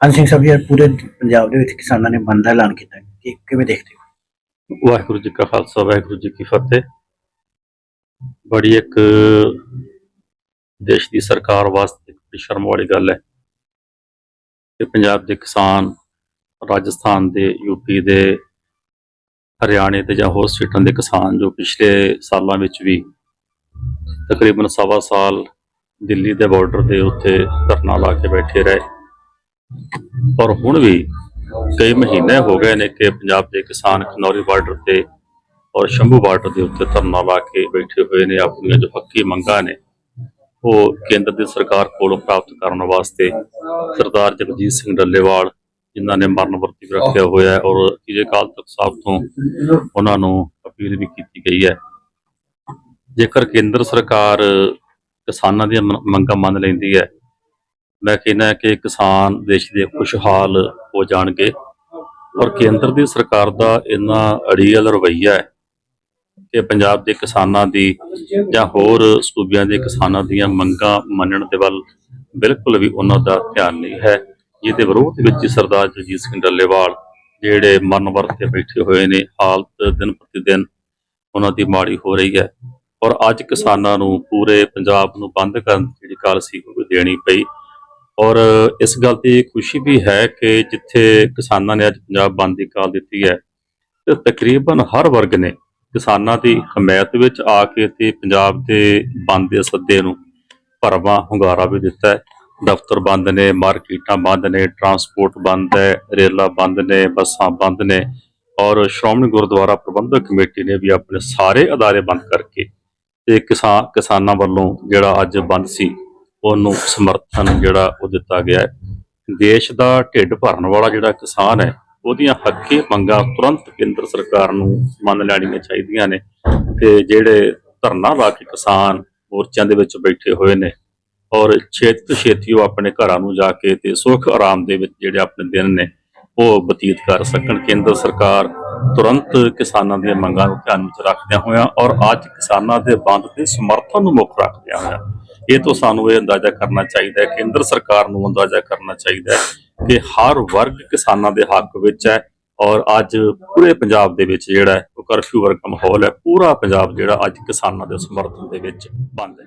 ਹਾਂਜੀ ਸਿੰਘ ਸਾਹਿਬ ਜੀ ਅੱਜ ਪੂਰੇ ਪੰਜਾਬ ਦੇ ਵਿੱਚ ਕਿਸਾਨਾਂ ਨੇ ਬੰਦ ਦਾ ਐਲਾਨ ਕੀਤਾ ਕਿ ਕਿਵੇਂ ਦੇਖਦੇ ਹੋ? ਵਾਹਿਗੁਰੂ ਜੀ ਕਾ ਖਾਲਸਾ, ਵਾਹਿਗੁਰੂ ਜੀ ਕੀ ਫਤਿਹ। ਬੜੀ ਇੱਕ ਦੇਸ਼ ਦੀ ਸਰਕਾਰ ਵਾਸਤੇ ਇੱਕ ਸ਼ਰਮ ਵਾਲੀ ਗੱਲ ਹੈ ਕਿ ਪੰਜਾਬ ਦੇ ਕਿਸਾਨ ਰਾਜਸਥਾਨ ਦੇ ਯੂਪੀ ਦੇ, ਹਰਿਆਣੇ ਤੇ ਜਾਂ ਹੋਰ ਸਟੇਟਾਂ ਦੇ ਕਿਸਾਨ ਜੋ ਪਿਛਲੇ ਸਾਲਾਂ ਵਿੱਚ ਵੀ ਤਕਰੀਬਨ ਸਵਾ ਸਾਲ ਦਿੱਲੀ ਦੇ ਬਾਰਡਰ ਦੇ ਉੱਤੇ ਧਰਨਾ ਲਾ ਕੇ ਬੈਠੇ ਰਹੇ। ਔਰ ਹੁਣ ਵੀ ਕਈ ਮਹੀਨੇ ਹੋ ਗਏ ਨੇ ਕਿ ਪੰਜਾਬ ਦੇ ਕਿਸਾਨ ਖਨੌਰੀ ਬਾਰਡਰ ਤੇ ਔਰ ਸ਼ੰਭੂ ਬਾਰਡਰ ਦੇ ਉੱਤੇ ਧਰਨਾ ਲਾ ਕੇ ਬੈਠੇ ਹੋਏ ਨੇ। ਆਪਣੀਆਂ ਜੋ ਹੱਕੀ ਮੰਗਾਂ ਨੇ, ਉਹ ਕੇਂਦਰ ਦੀ ਸਰਕਾਰ ਕੋਲੋਂ ਪ੍ਰਾਪਤ ਕਰਨ ਵਾਸਤੇ ਸਰਦਾਰ ਜਗਜੀਤ ਸਿੰਘ ਡੱਲੇਵਾਲ, ਜਿਨ੍ਹਾਂ ਨੇ ਮਰਨ ਵਰਤੀ ਰੱਖਿਆ ਹੋਇਆ ਹੈ ਔਰ ਅਕਾਲ ਤਖਤ ਸਾਹਿਬ ਤੋਂ ਉਹਨਾਂ ਨੂੰ ਅਪੀਲ ਵੀ ਕੀਤੀ ਗਈ ਹੈ। ਜੇਕਰ ਕੇਂਦਰ ਸਰਕਾਰ ਕਿਸਾਨਾਂ ਦੀਆਂ ਮੰਗਾਂ ਮੰਨ ਲੈਂਦੀ ਹੈ ਮੈਂ ਕਹਿੰਦਾ ਕਿ ਕਿਸਾਨ ਦੇਸ਼ ਦੇ ਖੁਸ਼ਹਾਲ ਹੋ ਜਾਣਗੇ। ਔਰ ਕੇਂਦਰ ਦੀ ਸਰਕਾਰ ਦਾ ਇੰਨਾ ਅੜੀਅਲ ਰਵੱਈਆ ਹੈ ਕਿ ਪੰਜਾਬ ਦੇ ਕਿਸਾਨਾਂ ਦੀ ਜਾਂ ਹੋਰ ਸੂਬਿਆਂ ਦੇ ਕਿਸਾਨਾਂ ਦੀਆਂ ਮੰਗਾਂ ਮੰਨਣ ਦੇ ਵੱਲ ਬਿਲਕੁਲ ਵੀ ਉਹਨਾਂ ਦਾ ਧਿਆਨ ਨਹੀਂ ਹੈ। ਜਿਹਦੇ ਵਿਰੋਧ ਵਿੱਚ ਸਰਦਾਰ ਜਗਜੀਤ ਸਿੰਘ ਡੱਲੇਵਾਲ ਜਿਹੜੇ ਮਨ ਵਰਤ ਤੇ ਬੈਠੇ ਹੋਏ ਨੇ, ਹਾਲਤ ਦਿਨ ਪ੍ਰਤੀ ਦਿਨ ਉਹਨਾਂ ਦੀ ਮਾੜੀ ਹੋ ਰਹੀ ਹੈ। ਔਰ ਅੱਜ ਕਿਸਾਨਾਂ ਨੂੰ ਪੂਰੇ ਪੰਜਾਬ ਨੂੰ ਬੰਦ ਕਰਨ ਦੀ ਜਿਹੜੀ ਕਾਲ ਸੀ ਉਹ ਦੇਣੀ ਪਈ। ਔਰ ਇਸ ਗੱਲ ਦੀ ਖੁਸ਼ੀ ਵੀ ਹੈ ਕਿ ਜਿੱਥੇ ਕਿਸਾਨਾਂ ਨੇ ਅੱਜ ਪੰਜਾਬ ਬੰਦ ਦੀ ਕਾਲ ਦਿੱਤੀ ਹੈ, ਤੇ ਤਕਰੀਬਨ ਹਰ ਵਰਗ ਨੇ ਕਿਸਾਨਾਂ ਦੀ ਹਮਾਇਤ ਵਿੱਚ ਆ ਕੇ ਤੇ ਪੰਜਾਬ ਦੇ ਬੰਦ ਦੇ ਸੱਦੇ ਨੂੰ ਭਰਵਾਂ ਹੁੰਗਾਰਾ ਵੀ ਦਿੱਤਾ ਹੈ। ਦਫ਼ਤਰ ਬੰਦ ਨੇ, ਮਾਰਕੀਟਾਂ ਬੰਦ ਨੇ, ਟਰਾਂਸਪੋਰਟ ਬੰਦ ਹੈ, ਰੇਲਾਂ ਬੰਦ ਨੇ, ਬੱਸਾਂ ਬੰਦ ਨੇ ਔਰ ਸ਼੍ਰੋਮਣੀ ਗੁਰਦੁਆਰਾ ਪ੍ਰਬੰਧਕ ਕਮੇਟੀ ਨੇ ਵੀ ਆਪਣੇ ਸਾਰੇ ਅਦਾਰੇ ਬੰਦ ਕਰਕੇ ਤੇ ਕਿਸਾਨ ਕਿਸਾਨਾਂ ਵੱਲੋਂ ਜਿਹੜਾ ਅੱਜ ਬੰਦ ਸੀ ਉਹਨੂੰ ਸਮਰਥਨ ਜਿਹੜਾ ਉਹ ਦਿੱਤਾ ਗਿਆ ਹੈ। ਦੇਸ਼ ਦਾ ਢਿੱਡ ਭਰਨ ਵਾਲਾ ਜਿਹੜਾ ਕਿਸਾਨ ਹੈ, ਉਹਦੀਆਂ ਹੱਕੀ ਮੰਗਾਂ ਤੁਰੰਤ ਕੇਂਦਰ ਸਰਕਾਰ ਨੂੰ ਮੰਨ ਲੈਣੀਆਂ ਚਾਹੀਦੀਆਂ ਨੇ। ਤੇ ਜਿਹੜੇ ਧਰਨਾ ਲਾ ਕੇ ਕਿਸਾਨ ਮੋਰਚਿਆਂ ਦੇ ਵਿੱਚ ਬੈਠੇ ਹੋਏ ਨੇ ਔਰ ਛੇਤੀ ਤੋਂ ਛੇਤੀ ਉਹ ਆਪਣੇ ਘਰਾਂ ਨੂੰ ਜਾ ਕੇ ਤੇ ਸੁੱਖ ਆਰਾਮ ਦੇ ਵਿੱਚ ਜਿਹੜੇ ਆਪਣੇ ਦਿਨ ਨੇ, ਉਹ ਬਤੀਤ ਕਰ ਸਕਣ। ਕੇਂਦਰ ਸਰਕਾਰ ਤੁਰੰਤ ਕਿਸਾਨਾਂ ਦੀਆਂ ਮੰਗਾਂ ਨੂੰ ਧਿਆਨ ਵਿੱਚ ਰੱਖਦਿਆਂ ਹੋਇਆਂ ਔਰ ਅੱਜ ਕਿਸਾਨਾਂ ਦੇ ਬੰਦ ਦੇ ਸਮਰਥਨ ਨੂੰ ਮੁੱਖ ਰੱਖਦਿਆਂ ਹੋਇਆਂ, ਇਹ ਤੋਂ ਸਾਨੂੰ ਇਹ ਅੰਦਾਜ਼ਾ ਕਰਨਾ ਚਾਹੀਦਾ ਹੈ ਕੇਂਦਰ ਸਰਕਾਰ ਨੂੰ ਅੰਦਾਜ਼ਾ ਕਰਨਾ ਚਾਹੀਦਾ ਹੈ ਕਿ ਹਰ ਵਰਗ ਕਿਸਾਨਾਂ ਦੇ ਹੱਕ ਵਿੱਚ ਹੈ ਔਰ ਅੱਜ ਪੂਰੇ ਪੰਜਾਬ ਦੇ ਵਿੱਚ ਜਿਹੜਾ ਉਹ ਕਰਫਿਊ ਵਰਗਾ ਮਾਹੌਲ ਹੈ, ਪੂਰਾ ਪੰਜਾਬ ਜਿਹੜਾ ਅੱਜ ਕਿਸਾਨਾਂ ਦੇ ਸਮਰਥਨ ਦੇ ਵਿੱਚ ਬੰਦ ਹੈ।